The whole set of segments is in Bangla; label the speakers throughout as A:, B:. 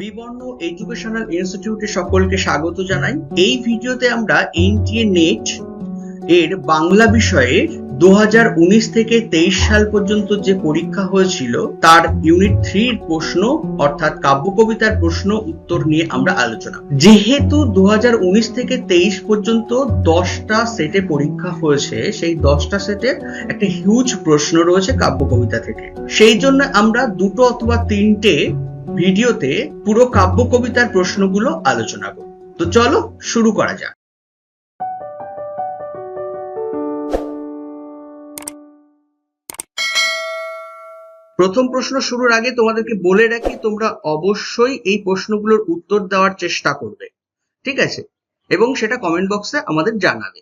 A: বিবর্ণ এডুকেশনাল ইনস্টিটিউটে সকলকে স্বাগত জানাই এই ভিডিওতে আমরা এনটিএ নেট এর বাংলা বিষয়ের দু থেকে তেইশ সাল পর্যন্ত যে পরীক্ষা হয়েছিল, তার ইউনিট থ্রির প্রশ্ন অর্থাৎ কাব্য কবিতার প্রশ্ন উত্তর নিয়ে আমরা আলোচনা। যেহেতু দু হাজার উনিশ থেকে তেইশ পর্যন্ত দশটা সেটে পরীক্ষা হয়েছে, সেই দশটা সেটে একটা হিউজ প্রশ্ন রয়েছে কাব্য কবিতা থেকে সেই জন্য আমরা দুটো অথবা তিনটে ভিডিওতে পুরো কাব্য কবিতার প্রশ্নগুলো আলোচনা করব। তো চলো শুরু করা যাক। প্রথম প্রশ্ন শুরুর আগে তোমাদেরকে বলে রাখি, তোমরা অবশ্যই এই প্রশ্নগুলোর উত্তর দেওয়ার চেষ্টা করবে। ঠিক আছে? এবং সেটা কমেন্ট বক্সে আমাদের জানাবে।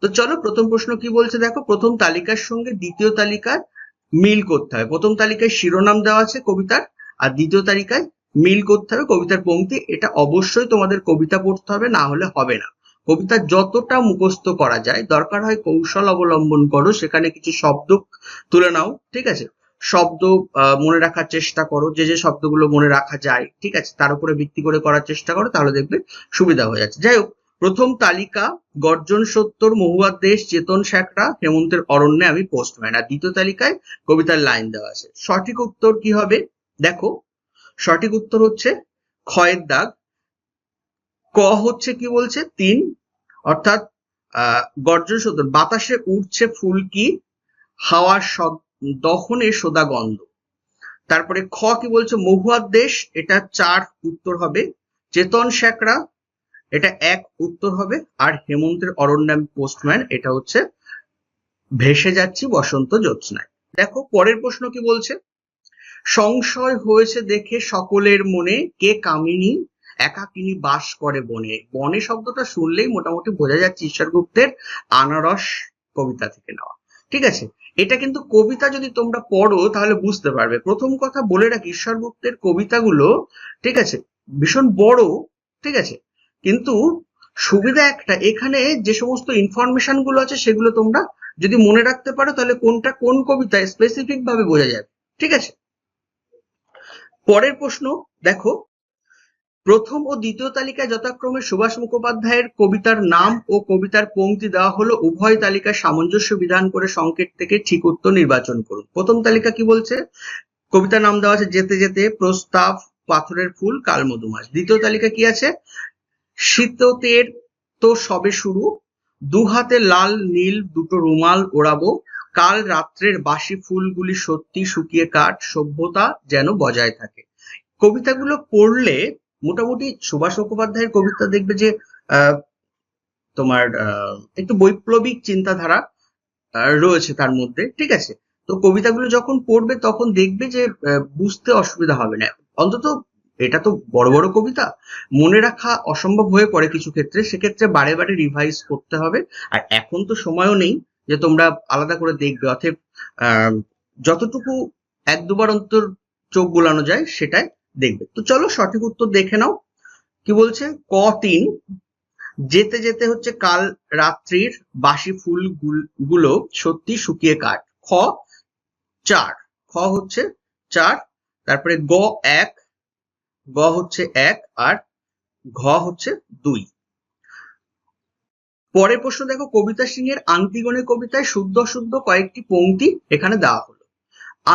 A: তো চলো প্রথম প্রশ্ন কি বলছে দেখো? প্রথম তালিকার সঙ্গে দ্বিতীয় তালিকার মিল করতে হবে। প্রথম তালিকায় শিরোনাম দেওয়া আছে কবিতার। আর দ্বিতীয় তালিকায় মিল করতে হবে কবিতার পঙ্ক্তি। এটা অবশ্যই তোমাদের কবিতা পড়তে হবে, না হলে হবে না। কবিতা যতটা মুখস্থ করা যায়, দরকার হয় কৌশল অবলম্বন করো, সেখানে কিছু শব্দ তুলে নাও, ঠিক আছে? শব্দ মনে রাখার চেষ্টা করো, যে যে শব্দগুলো মনে রাখা যায়, ঠিক আছে? তার উপরে ভিত্তি করে করার চেষ্টা করো, তাহলে দেখবে সুবিধা হয়ে যাচ্ছে। যাই হোক, প্রথম তালিকা, গর্জন সত্তর মহুয়ার দেশ, চেতন শেখরা, হেমন্তের অরণ্যে আমি পোস্টম্যান আর দ্বিতীয় তালিকায় কবিতার লাইন দেওয়া আছে। সঠিক উত্তর কি হবে? দেখো, সঠিক উত্তর হচ্ছে ক্ষয়ের দাগ। ক হচ্ছে কি বলছে? তিন। অর্থাৎ গর্জন সত্তর বাতাসে উঠছে ফুলকি হাওয়ার দহনে সোদা গন্ধ। তারপরে খ কি বলছে? মহুয়ার দেশ। এটা চার উত্তর হবে। চেতন শেখরা এটা এক উত্তর হবে। আর হেমন্তের অরণ্যাম পোস্টম্যান এটা হচ্ছে ভেসে যাচ্ছি বসন্ত জ্যোৎস্নায়। দেখো, পরের প্রশ্ন কি বলছে? সংশয় হয়েছে দেখে সকলের মনে কে কামিনী, একাকিনী বাস করে বনে। বনে শব্দটা শুনলেই মোটামুটি বোঝা যাচ্ছে ঈশ্বরগুপ্তের আনারস কবিতা থেকে নেওয়া। ঠিক আছে? এটা কিন্তু কবিতা যদি তোমরা পড়ো তাহলে বুঝতে পারবে। প্রথম কথা বলে রাখি, ঈশ্বর গুপ্তের কবিতাগুলো, ঠিক আছে, ভীষণ বড়, ঠিক আছে, কিন্তু সুবিধা একটা, এখানে যে সমস্ত ইনফরমেশনগুলো আছে সেগুলো তোমরা যদি মনে রাখতে পারো তাহলে কোনটা কোন কবিতায় স্পেসিফিক ভাবে বোঝা যাবে ঠিক আছে? পরের প্রশ্ন, দেখো, প্রথম ও দ্বিতীয় তালিকায় যথাক্রমে সুভাষ মুখোপাধ্যায়ের কবিতার নাম ও কবিতার পংক্তি দেওয়া হলো, উভয় তালিকায় সামঞ্জস্য বিধান করে সংকেত থেকে ঠিক উত্তর নির্বাচন করুন। প্রথম তালিকা কি বলছে? কবিতার নাম দেওয়া আছে যেতে যেতে, প্রস্তাব, পাথরের ফুল কাল মধুমাস দ্বিতীয় তালিকা কি আছে? শীততের তো সবে শুরু দু হাতে লাল, নীল, দুটো রুমাল ওড়াবো কাল রাত্রের বাসি ফুলগুলি সত্যি শুকিয়ে কাঠ সভ্যতা যেন বজায় থাকে। কবিতাগুলো পড়লে মোটামুটি সুভাষ মুখোপাধ্যায়ের কবিতা দেখবে যে তোমার একটু বৈপ্লবিক চিন্তাধারা রয়েছে তার মধ্যে, ঠিক আছে? তো কবিতাগুলো যখন পড়বে তখন দেখবে যে বুঝতে অসুবিধা হবে না। অন্তত এটা তো বড় বড় কবিতা। মনে রাখা অসম্ভব হয়ে পড়ে কিছু ক্ষেত্রে, সেক্ষেত্রে বারে বারে রিভাইজ করতে হবে। আর এখন তো সময়ও নেই যে তোমরা আলাদা করে দেখবে। আহ, যতটুকু এক দুবার অন্তর চোখ বোলানো যায় সেটাই দেখবে। তো চলো সঠিক উত্তর দেখে নাও। কি বলছে? ক তিন যেতে যেতে হচ্ছে কাল রাত্রির বাসি ফুলগুলো সত্যি শুকিয়ে কাঠ। খ চার খ হচ্ছে চার তারপরে গ এক গ হচ্ছে এক আর ঘ হচ্ছে দুই। পরের প্রশ্ন দেখো, কবিতা সিং এর আন্তিগণে কবিতায় শুদ্ধ শুদ্ধ কয়েকটি পংক্তি এখানে দেওয়া হলো।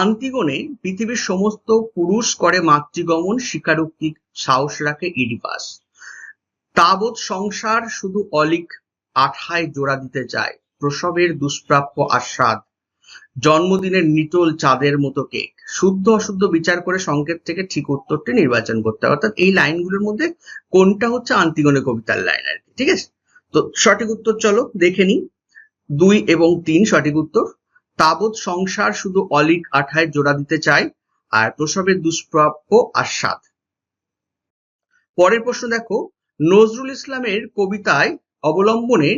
A: আন্তিগণে পৃথিবীর সমস্ত পুরুষ করে মাতৃগমন, স্বীকারোক্তি, সাহস রাখে ইডিপাস। তাবৎ সংসার শুধু অলিক আঠায় জোড়া দিতে চায়, প্রসবের দুষ্প্রাপ্য আস্বাদ জন্মদিনের নিটোল চাঁদের মতো কেক। শুদ্ধ অশুদ্ধ বিচার করে সংকেত থেকে ঠিক উত্তরটি নির্বাচন করতে হবে অর্থাৎ এই লাইনগুলোর মধ্যে কোনটা হচ্ছে আন্তিগণে কবিতার লাইন আর কি, ঠিক আছে? তো সঠিক উত্তর চলো, দেখে নি দুই এবং তিন সঠিক উত্তর। তাবৎ সংসার শুধু অলিক আঠায় জোড়া দিতে চায়, আর প্রসবের দুষ্প্রাপ্য আস্বাদ পরের প্রশ্ন দেখো, নজরুল ইসলামের কবিতায় অবলম্বনে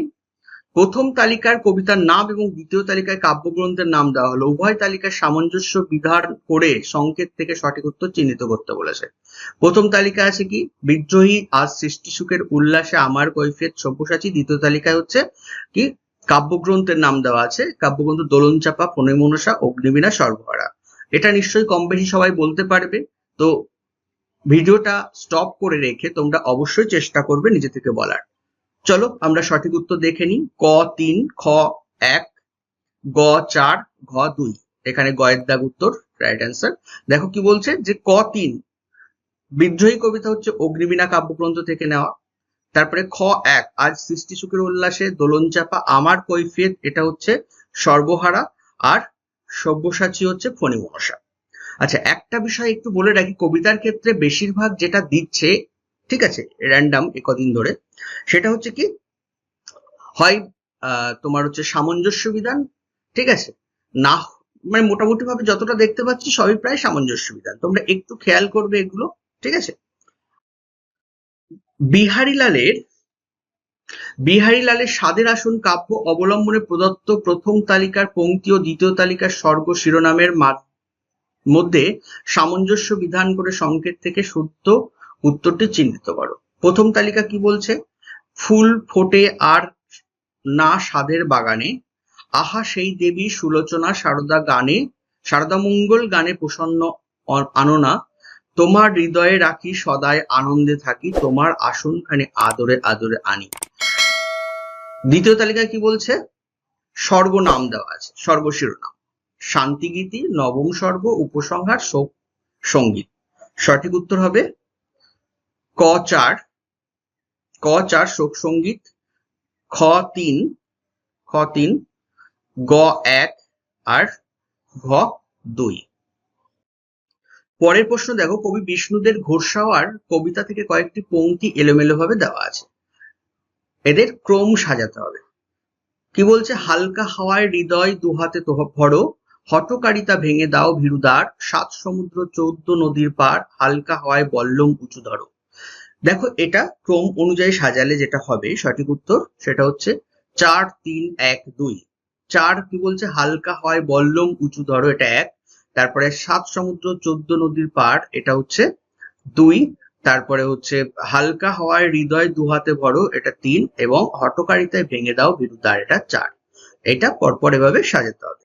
A: প্রথম তালিকার কবিতার নাম এবং দ্বিতীয় তালিকায় কাব্যগ্রন্থের নাম দেওয়া হলো। উভয় তালিকায় সামঞ্জস্য বিধান করে সংকেত থেকে সঠিক উত্তর চিহ্নিত করতে বলেছে। প্রথম তালিকা আছে কি? বিদ্রোহী আজ সৃষ্টি সুখের উল্লাসে আমার কৈফিয়ত সব্যসাচী। দ্বিতীয় তালিকায় হচ্ছে কি? কাব্যগ্রন্থের নাম দেওয়া আছে। কাব্যগ্রন্থ দোলন চাপা ফণিমনসা অগ্নিবীণা, সর্বহারা। এটা নিশ্চয়ই কম বেশি সবাই বলতে পারবে। তো ভিডিওটা স্টপ করে রেখে তোমরা অবশ্যই চেষ্টা করবে নিজে থেকে বলার। চলো আমরা সঠিক উত্তর দেখে নিই। ক তিন, খ এক, গ চার, ঘ দুই। এখানে গয়ের দাগ উত্তর রাইট অ্যান্সার দেখো কি বলছে যে ক তিন, বিদ্রোহী কবিতা হচ্ছে অগ্নিবীণা কাব্যগ্রন্থ থেকে নেওয়া। তারপরে খ এক, আজ সৃষ্টি সুখের উল্লাসে দোলন চাপা আমার কৈফিয়ত, এটা হচ্ছে সর্বহারা আর সব্যসাচী হচ্ছে ফণি মনসা আচ্ছা একটা বিষয় একটু বলে রাখি, কবিতার ক্ষেত্রে বেশিরভাগ যেটা দিচ্ছে ঠিক আছে র্যান্ডাম কদিন ধরে। সেটা হচ্ছে কি, হয় তোমার হচ্ছে সামঞ্জস্য বিধান, ঠিক আছে? না মানে মোটামুটি ভাবে যতটা দেখতে পাচ্ছি সবই প্রায় সামঞ্জস্য বিধান। তোমরা একটু খেয়াল করবে এগুলো, ঠিক আছে? বিহারীলালের বিহারীলালের স্বাদের আসন কাব্য অবলম্বনে প্রদত্ত প্রথম তালিকার পংক্তি ও দ্বিতীয় তালিকার স্বর্গ শিরোনামের মধ্যে সামঞ্জস্য বিধান করে সংকেত থেকে শুদ্ধ উত্তরটি চিহ্নিত করো। প্রথম তালিকা কি বলছে? ফুল ফোটে আর না স্বাদের বাগানে, আহা সেই দেবী সুলোচনা সারদা গানে, সারদা মঙ্গল গানে প্রসন্ন আননা, তোমার হৃদয়ে রাখি সদায় আনন্দে থাকি, তোমার আসনখানে আদরে আদরে আনি। দ্বিতীয় তালিকায় কি বলছে? স্বর্গ নাম দেওয়া আছে, স্বর্গ শিরোনাম। শান্তিগীতি, নবম স্বর্গ, উপসংহার, শোক, সংগীত। সঠিক উত্তর হবে ক চার ক চার শোক সংগীত, খ তিন খ তিন, গ এক আর ঘ দুই। পরের প্রশ্ন দেখো, কবি বিষ্ণুদের ঘোষাওয়ার কবিতা থেকে কয়েকটি পংক্তি এলোমেলো ভাবে দেওয়া আছে। এদের ক্রম সাজাতে হবে। কি বলছে? হালকা হাওয়ায় হৃদয় দুহাতে তোহ ভরো হটকারিতা ভেঙে দাও ভীরুদার সাত সমুদ্র চৌদ্দ নদীর পার, হালকা হাওয়ায় বল্লম উঁচু ধরো। দেখো এটা ক্রম অনুযায়ী সাজালে যেটা হবে, সঠিক উত্তর সেটা হচ্ছে চার, তিন, এক, দুই। চার কি বলছে? হালকা হয়, বল্লম, উঁচু ধরো, এটা এক। তারপরে সাত সমুদ্র, চোদ্দ নদীর পার এটা হচ্ছে দুই। তারপরে হচ্ছে হালকা হওয়ায় হৃদয় দুহাতে ভরো, এটা তিন এবং হটকারিতায় ভেঙে দাও বিরুদ্ধার এটা চার। এটা পরপর এভাবে সাজাতে হবে।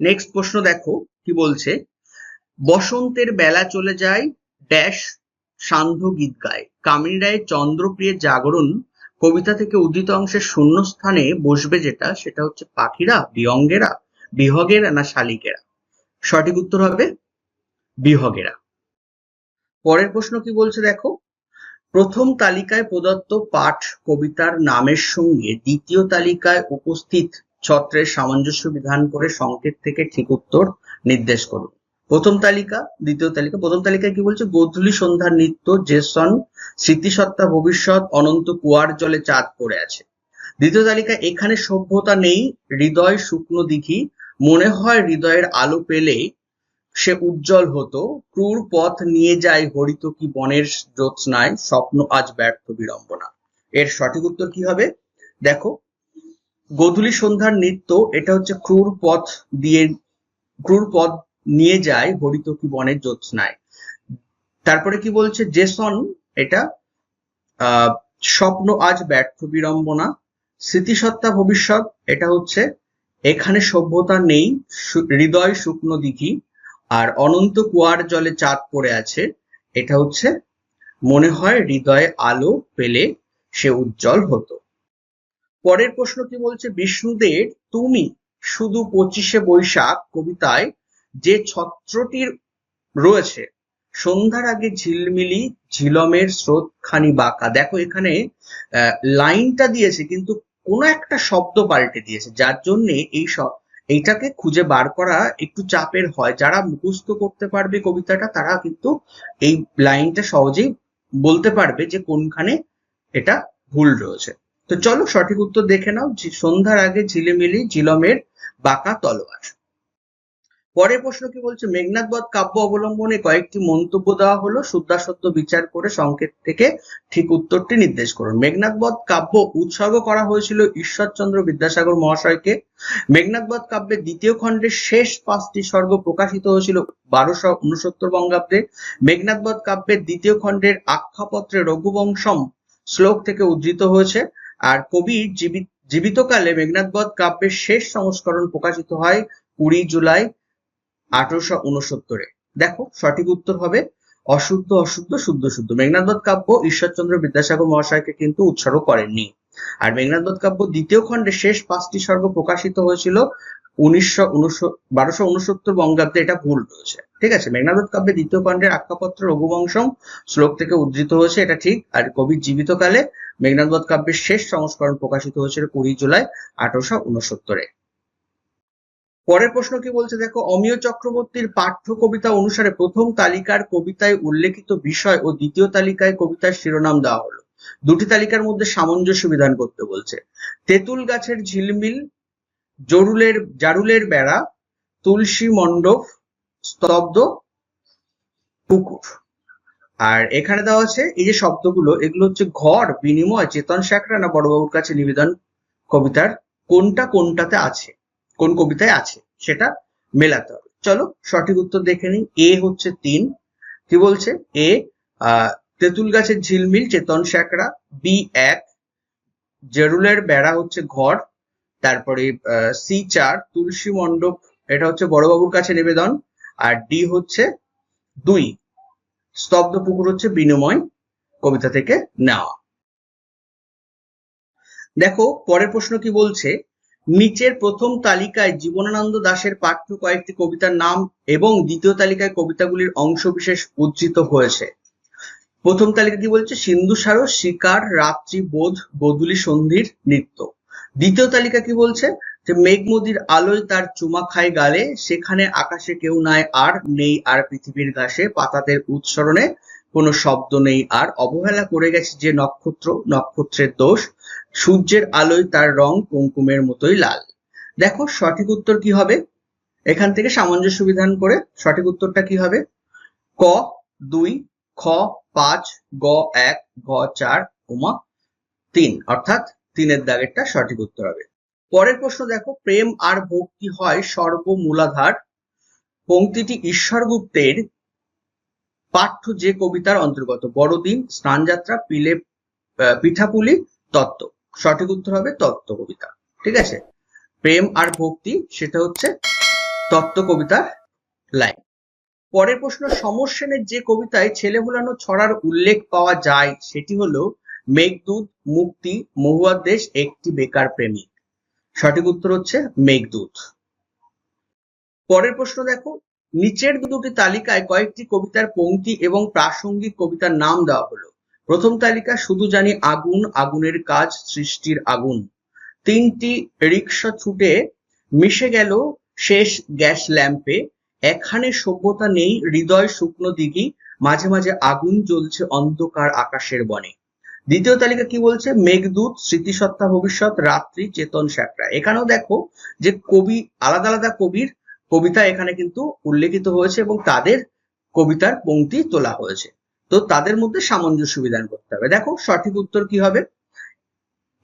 A: নেক্সট প্রশ্ন দেখো, কি বলছে? বসন্তের বেলা চলে যায় ড্যাশ সান্ধ্য গীত গায়। কামিনী রায়ের চন্দ্রপ্রিয়ের জাগরণ কবিতা থেকে উদ্ধৃত অংশের শূন্যস্থানে বসবে যেটা, সেটা হচ্ছে পাখিরা, বিহঙ্গেরা, বিহগেরা না শালিকেরা। সঠিক উত্তর হবে বিহগেরা। পরের প্রশ্ন কি বলছে দেখো? প্রথম তালিকায় প্রদত্ত পাঠ কবিতার নামের সঙ্গে দ্বিতীয় তালিকায় উপস্থিত ছত্রের সামঞ্জস্য বিধান করে সংকেত থেকে ঠিক উত্তর নির্দেশ করুন। প্রথম তালিকা, দ্বিতীয় তালিকা। প্রথম তালিকায় কি বলছে? গোধূলি সন্ধ্যার নৃত্য, জেসন স্মৃতিসত্তা ভবিষ্যৎ, অনন্ত কুয়ার জলে চাঁদ পড়ে আছে। দ্বিতীয় তালিকা এখানে সভ্যতা নেই, হৃদয় শুকনো দিঘি। মনে হয় হৃদয়ের আলো পেলে সে উজ্জ্বল হতো। ক্রুর পথ নিয়ে যায় হরিত কি বনের জ্যোৎস্নায়, স্বপ্ন আজ ব্যর্থ বিড়ম্বনা। এর সঠিক উত্তর কি হবে? দেখো, গোধূলি সন্ধ্যার নৃত্য, এটা হচ্ছে ক্রুর পথ দিয়ে, ক্রুর পথ নিয়ে যায় হরিত কি বনের জ্যোৎস্নায়। তারপরে কি বলছে? জেসন এটা স্বপ্ন আজ ব্যর্থ বিড়ম্বনা স্মৃতিসত্তা ভবিষ্যৎ, এটা হচ্ছে, এখানে সভ্যতা নেই হৃদয় শুকনো দিঘি, আর অনন্ত কুয়ার জলে চাঁদ পড়ে আছে, এটা হচ্ছে, মনে হয় হৃদয়ে আলো পেলে সে উজ্জ্বল হতো। পরের প্রশ্ন কি বলছে? বিষ্ণুদের, তুমি শুধু পঁচিশে বৈশাখ কবিতায় যে ছত্রটির রয়েছে, সন্ধ্যার আগে ঝিলমিলি, ঝিলমের স্রোত খানি বাঁকা। দেখো এখানে লাইনটা দিয়েছে, কিন্তু কোনো একটা শব্দ পাল্টে দিয়েছে। যার জন্য এই সব এইটাকে খুঁজে বার করা একটু চাপের হয়। যারা মুখস্থ করতে পারবে কবিতাটা, তারা কিন্তু এই লাইনটা সহজেই বলতে পারবে যে কোনখানে এটা ভুল রয়েছে। তো চলো সঠিক উত্তর দেখে নাও। সন্ধ্যার আগে ঝিলিমিলি, ঝিলমের বাঁকা তলোয়ার। পরের প্রশ্ন কি বলছে? মেঘনাথ বধ কাব্য অবলম্বনে কয়েকটি মন্তব্য দেওয়া হলো। শুদ্ধাসত্য বিচার করে সংকেত থেকে ঠিক উত্তরটি নির্দেশ করুন। মেঘনাথ বধ কাব্য উৎসর্গ করা হয়েছিল ঈশ্বরচন্দ্র বিদ্যাসাগর মহাশয়কে। মেঘনাথ বধ কাব্যের দ্বিতীয় খণ্ডের শেষ পাঁচটি স্বর্গ প্রকাশিত হয়েছিল বারোশো উনসত্তর বঙ্গাব্দে। মেঘনাথ বধ কাব্যের দ্বিতীয় খণ্ডের আখ্যাপত্রে রঘুবংশম শ্লোক থেকে উদ্ধৃত হয়েছে। আর কবি জীবিত জীবিতকালে মেঘনাথ বধ কাব্যের শেষ সংস্করণ প্রকাশিত হয় কুড়ি জুলাই। আঠারোশো দেখো, সঠিক উত্তর হবে অশুদ্ধ অশুদ্ধ, শুদ্ধ শুদ্ধ। মেঘনাদ বধ কাব্য ঈশ্বরচন্দ্র বিদ্যাসাগর মহাশয়কে কিন্তু উৎসর্গ করেননি। আর মেঘনাদ বধ কাব্য দ্বিতীয় খণ্ডে শেষ পাঁচটি স্বর্গ প্রকাশিত হয়েছিল উনিশশো বারোশো উনসত্তর বঙ্গাব্দে। এটা ভুল রয়েছে। ঠিক আছে মেঘনাদ বধ কাব্যের দ্বিতীয় খণ্ডের আখ্যাপত্র রঘুবংশম শ্লোক থেকে উদ্ধৃত হয়েছে, এটা ঠিক। আর কবির জীবিতকালে মেঘনাদ বধ কাব্যের শেষ সংস্করণ প্রকাশিত হয়েছিল কুড়ি জুলাই আঠারোশো উনসত্তরে। পরের প্রশ্ন কি বলছে? দেখো, অমিয় চক্রবর্তীর পাঠ্য কবিতা অনুসারে প্রথম তালিকার কবিতায় উল্লেখিত বিষয় ও দ্বিতীয় তালিকায় কবিতার শিরোনাম দেওয়া হলো। দুটি তালিকার মধ্যে সামঞ্জস্য বিধান করতে বলছে। তেঁতুল গাছের ঝিলমিল, জরুলের, জারুলের বেড়া, তুলসী মণ্ডপ, স্তব্ধ পুকুর। আর এখানে দেওয়া আছে, এই যে শব্দগুলো, এগুলো হচ্ছে ঘর, বিনিময়, চেতন শাকরা না বড়বাবুর কাছে নিবেদন কবিতার কোনটা কোনটাতে আছে? কোন কবিতায় আছে, সেটা মেলাতে হবে। চলো সঠিক উত্তর দেখে নিই। এ হচ্ছে তিন। কি বলছে? এ তেঁতুল গাছের ঝিলমিল, চেতন শ্যাকরা বি, এক, জেরুলের বেড়া হচ্ছে ঘর, তারপরে সি, চার, তুলসী মণ্ডপ, এটা হচ্ছে বড়বাবুর কাছে নিবেদন, আর ডি হচ্ছে দুই, স্তব্ধ পুকুর হচ্ছে বিনিময়, কবিতা থেকে নেওয়া। দেখো, পরের প্রশ্ন কি বলছে? নিচের প্রথম তালিকায় জীবনানন্দ দাশের পাঠ্য কয়েকটি কবিতার নাম এবং দ্বিতীয় তালিকায় কবিতাগুলির অংশবিশেষ উদ্ধৃত হয়েছে। প্রথম তালিকা কি বলছে, সিন্ধু সারো শিকার, রাত্রি বোধ, বদুলি সন্ধির নৃত্য। দ্বিতীয় তালিকা কি বলছে, যে মেঘমদির আলোয় তার চুমা খায় গালে, সেখানে আকাশে কেউ নাই, আর নেই আর পৃথিবীর ঘাসে পাতাদের উৎসরণে কোনো শব্দ নেই। আর অবহেলা করে গেছে যে নক্ষত্র, নক্ষত্রের দোষ, সূর্যের আলোয় তার রং কুমকুমের মতোই লাল। দেখো, সঠিক উত্তর কি হবে? এখান থেকে সামঞ্জস্য বিধান করে সঠিক উত্তরটা কি হবে? ক, দুই, খ, পাঁচ, গ, এক, ঘ, চার, উমা, তিন। অর্থাৎ তিনের দাগেরটা সঠিক উত্তর হবে। পরের প্রশ্ন দেখো, প্রেম আর ভক্তি হয় সর্বমূলাধার? পংক্তিটি ঈশ্বরগুপ্তের পাঠ্য যে কবিতার অন্তর্গত, বড়দিন, স্নানযাত্রা, পিলে পিঠাপুলি, তত্ত্ব। সঠিক উত্তর হবে তত্ত্ব কবিতা। ঠিক আছে? প্রেম আর ভক্তি, সেটা হচ্ছে তত্ত্ব কবিতার লাইন। পরের প্রশ্ন সমর সেনের যে কবিতায় ছেলে ভুলানো ছড়ার উল্লেখ পাওয়া যায়, সেটি হলো মেঘদূত মুক্তি মহুয়ার দেশ, একটি বেকার প্রেমিক। সঠিক উত্তর হচ্ছে মেঘদূত পরের প্রশ্ন দেখো নিচের দুটি তালিকায় কয়েকটি কবিতার পংক্তি এবং প্রাসঙ্গিক কবিতার নাম দেওয়া হলো। প্রথম তালিকা, শুধু জানি আগুন, আগুনের কাজ সৃষ্টির আগুন। তিনটি রিক্সা ছুটে মিশে গেল শেষ গ্যাস ল্যাম্পে। এখানে সভ্যতা নেই, হৃদয় শুকনো দিঘি, মাঝে মাঝে আগুন জ্বলছে অন্ধকার আকাশের বনে। দ্বিতীয় তালিকা কি বলছে? মেঘদূত, স্মৃতিসত্তা, ভবিষ্যৎ, রাত্রি, চেতন স্যাকরা এখানেও দেখো যে কবি, আলাদা আলাদা কবির কবিতা এখানে কিন্তু উল্লেখিত হয়েছে এবং তাদের কবিতার পংক্তি তোলা হয়েছে। তো তাদের মধ্যে সামঞ্জস্য বিধান করতে হবে। দেখো, সঠিক উত্তর কি হবে?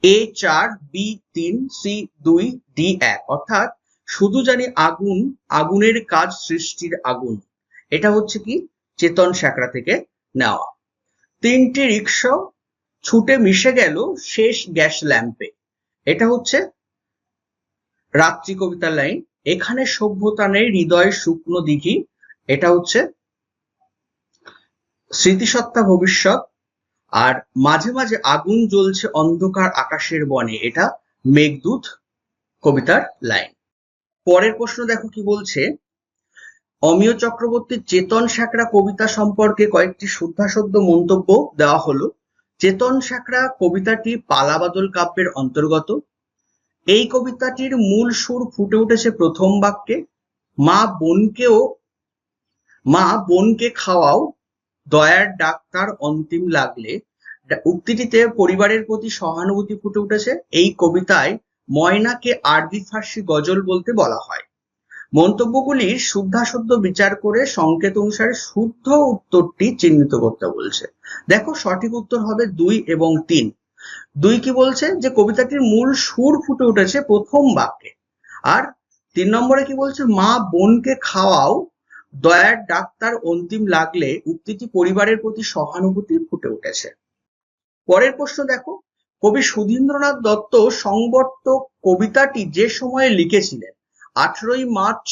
A: এ চার, বি তিন, সি দুই, ডি এক। অর্থাৎ শুধু জানি আগুন, আগুনের কাজ সৃষ্টির আগুন। এটা হচ্ছে কি? চেতন সাঁকড়া থেকে নেওয়া। তিনটি রিক্সা ছুটে মিশে গেল শেষ গ্যাস ল্যাম্পে। এটা হচ্ছে রাত্রি কবিতার লাইন। এখানে সভ্যতা নেই, হৃদয় শুকনো দিঘি। এটা হচ্ছে স্মৃতিসত্তা ভবিষ্যৎ। আর মাঝে মাঝে আগুন জ্বলছে অন্ধকার আকাশের বনে। এটা মেঘদূত কবিতার লাইন। পরের প্রশ্ন দেখো কি বলছে? অমিয় চক্রবর্তীর চেতন সাঁকড়া কবিতা সম্পর্কে কয়েকটি শুদ্ধাসদ্য মন্তব্য দেওয়া হলো। চেতন সাঁকড়া কবিতাটি পালাবাদল কাব্যের অন্তর্গত। এই কবিতাটির মূল সুর ফুটে উঠেছে প্রথম বাক্যে, মা বোনকেও, মা বোনকে খাওয়াও, দয়ার ডাক্তার অন্তিম লাগলে। উক্তিটিতে পরিবারের প্রতি সহানুভূতি ফুটে উঠেছে। এই কবিতায় ময়নাকে আরবি ফার্সি গজল বলতে বলা হয়। মন্তব্যগুলির শুদ্ধাশুদ্ধ বিচার করে সংকেত অনুসারে শুদ্ধ উত্তরটি চিহ্নিত করতে বলছে। দেখো সঠিক উত্তর হবে দুই এবং তিন। দুই কি বলছে? যে কবিতাটির মূল সুর ফুটে উঠেছে প্রথম বাক্যে। আর তিন নম্বরে কি বলছে? মা বোনকে খাওয়াও, দয়ার ডাক্তার অন্তিম লাগলে উক্তিটি পরিবারের প্রতি সহানুভূতি ফুটে উঠেছে। পরের প্রশ্ন দেখো। কবি সুধীন্দ্রনাথ দত্ত সংবর্ত কবিতাটি যে সময়ে লিখেছিলেন, আঠেরোই মার্চ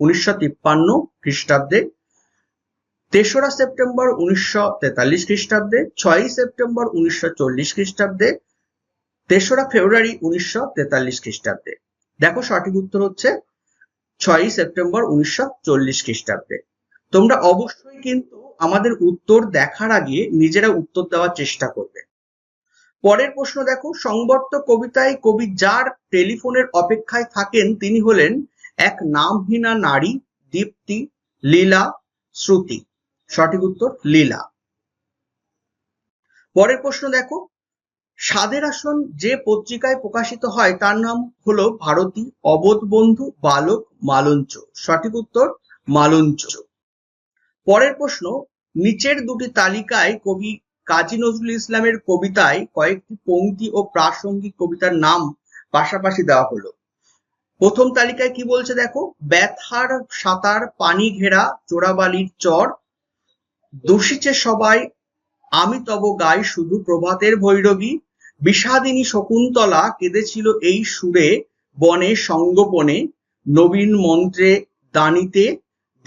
A: উনিশশো তিপ্পান্ন খ্রিস্টাব্দে তেসরা সেপ্টেম্বর উনিশশো তেতাল্লিশ খ্রিস্টাব্দে, ছয়ই সেপ্টেম্বর উনিশশো চল্লিশ খ্রিস্টাব্দে, তেসরা ফেব্রুয়ারি উনিশশো তেতাল্লিশ খ্রিস্টাব্দে। দেখো সঠিক উত্তর হচ্ছে ছয়ই সেপ্টেম্বর উনিশশো চল্লিশ খ্রিস্টাব্দে। তোমরা অবশ্যই কিন্তু আমাদের উত্তর দেখার আগে নিজেরা উত্তর দেওয়ার চেষ্টা করবে। পরের প্রশ্ন দেখো, সংবর্ত কবিতায় কবি যার টেলিফোনের অপেক্ষায় থাকেন তিনি হলেন এক নামহীনা নারী, দীপ্তি, লীলা, শ্রুতি। সঠিক উত্তর লীলা। পরের প্রশ্ন দেখো সাধের আসন যে পত্রিকায় প্রকাশিত হয় তার নাম হলো ভারতী অবোধ বন্ধু বালক মালঞ্চ। সঠিক উত্তর মালঞ্চ। পরের প্রশ্ন, নিচের দুটি তালিকায় কবি কাজী নজরুল ইসলামের কবিতায় কয়েকটি পংক্তি ও প্রাসঙ্গিক কবিতার নাম পাশাপাশি দেওয়া হলো। প্রথম তালিকায় কি বলছে দেখো, ব্যথার সাঁতার, পানি ঘেরা, চোরাবালির চর দোষিছে সবাই, আমি তব গাই শুধু প্রভাতের ভৈরবী। বিষাদিনী শকুন্তলা কেঁদেছিল এই সুরে বনে সঙ্গোপনে, নবীন মন্ত্রে দানিতে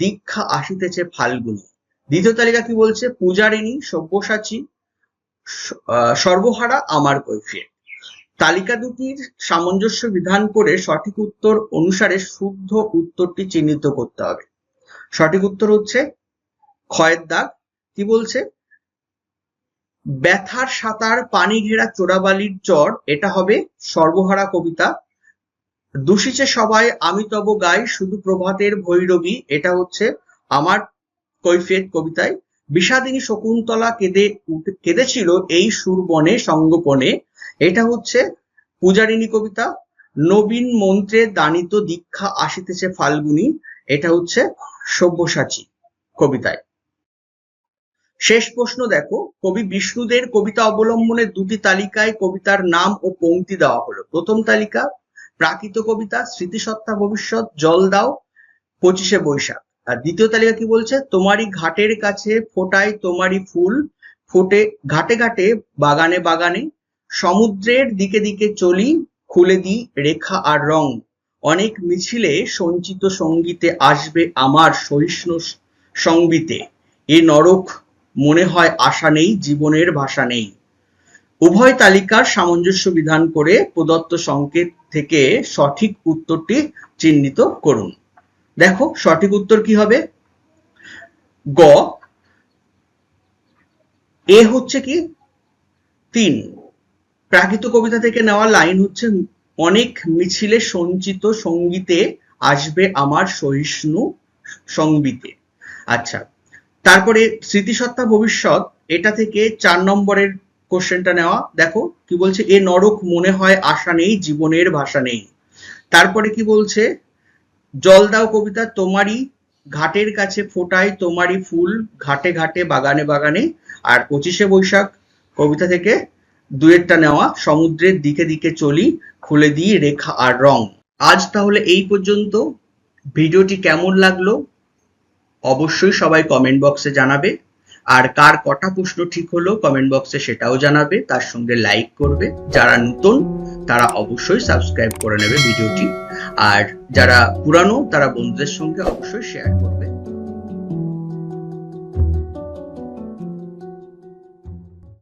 A: দীক্ষা আসিতেছে ফাল্গুনি। দ্বিতীয় তালিকা কি বলছে? পূজারিণী, সব্যসাচী সর্বহারা আমার কৈফিয়ত। তালিকা দুটির সামঞ্জস্য বিধান করে সঠিক উত্তর অনুসারে শুদ্ধ উত্তরটি চিহ্নিত করতে হবে। সঠিক উত্তর হচ্ছে ক্ষয়ের দাগ কি বলছে? ব্যথার সাঁতার, পানি ঘেরা চোরাবালির চর, এটা হবে সর্বহারা কবিতা। দূষিছে সবাই, আমি তব গাই, শুধু প্রভাতের ভৈরবী, এটা হচ্ছে আমার কৈফিয়ত কবিতায়। বিষাদিনী শকুন্তলা কেঁদে কেঁদেছিল এই সুরবনে, সঙ্গোপনে, এটা হচ্ছে পূজারিণী কবিতা। নবীন মন্ত্রে দানিত দীক্ষা আসিতেছে ফাল্গুনি, এটা হচ্ছে সব্যসাচী কবিতায়। শেষ প্রশ্ন দেখো, কবি বিষ্ণুদের কবিতা অবলম্বনে দুটি তালিকায় কবিতার নাম ও পংক্তি দেওয়া হলো। প্রথম তালিকা, প্রাকৃত কবিতা স্মৃতিসত্তা ভবিষ্যৎ, জল দাও, পঁচিশে বৈশাখ। আর দ্বিতীয় তালিকা কি বলছে? তোমারই ঘাটের কাছে ফোটায় তোমারই ফুল, ফোটে, ঘাটে ঘাটে, বাগানে বাগানে, সমুদ্রের দিকে দিকে চলি, খুলে দিই রেখা আর রং। অনেক মিছিলে সঞ্চিত সঙ্গীতে আসবে আমার সহিষ্ণু সংবিতে এ নরক মনে হয় আশা নেই, জীবনের ভাষা নেই। উভয় তালিকার সামঞ্জস্য বিধান করে প্রদত্ত সংকেত থেকে সঠিক উত্তরটি চিহ্নিত করুন। দেখো, সঠিক উত্তর কি হবে? গ। এ হচ্ছে কি? তিন। প্রাকৃত কবিতা থেকে নেওয়া লাইন হচ্ছে, অনেক মিছিলে সঞ্চিত সঙ্গীতে আসবে আমার সহিষ্ণু সংবিতে আচ্ছা তারপরে স্মৃতিসত্তা ভবিষ্যৎ, এটা থেকে চার নম্বরের কোশ্চেনটা নেওয়া। দেখো, কি বলছে? এ নরক মনে হয় আশা নেই, জীবনের ভাষা নেই। তারপরে কি বলছে? জল দাও কবিতা, তোমারই ঘাটের কাছে ফোটায় তোমারই ফুল, ঘাটে ঘাটে, বাগানে বাগানে। আর পঁচিশে বৈশাখ, কবিতা থেকে দুয়েরটা নেওয়া। সমুদ্রের দিকে দিকে চলি, খুলে দিই রেখা আর রং। আজ তাহলে এই পর্যন্ত। ভিডিওটি কেমন লাগল? অবশ্যই সবাই কমেন্ট বক্সে জানাবে। আর কার কটা প্রশ্ন ঠিক হলো কমেন্ট বক্সে সেটাও জানাবে। তার সঙ্গে লাইক করবে। যারা নতুন, তারা অবশ্যই সাবস্ক্রাইব করে নেবে ভিডিওটি। আর যারা পুরানো, তারা বন্ধুদের সঙ্গে অবশ্যই শেয়ার করবে।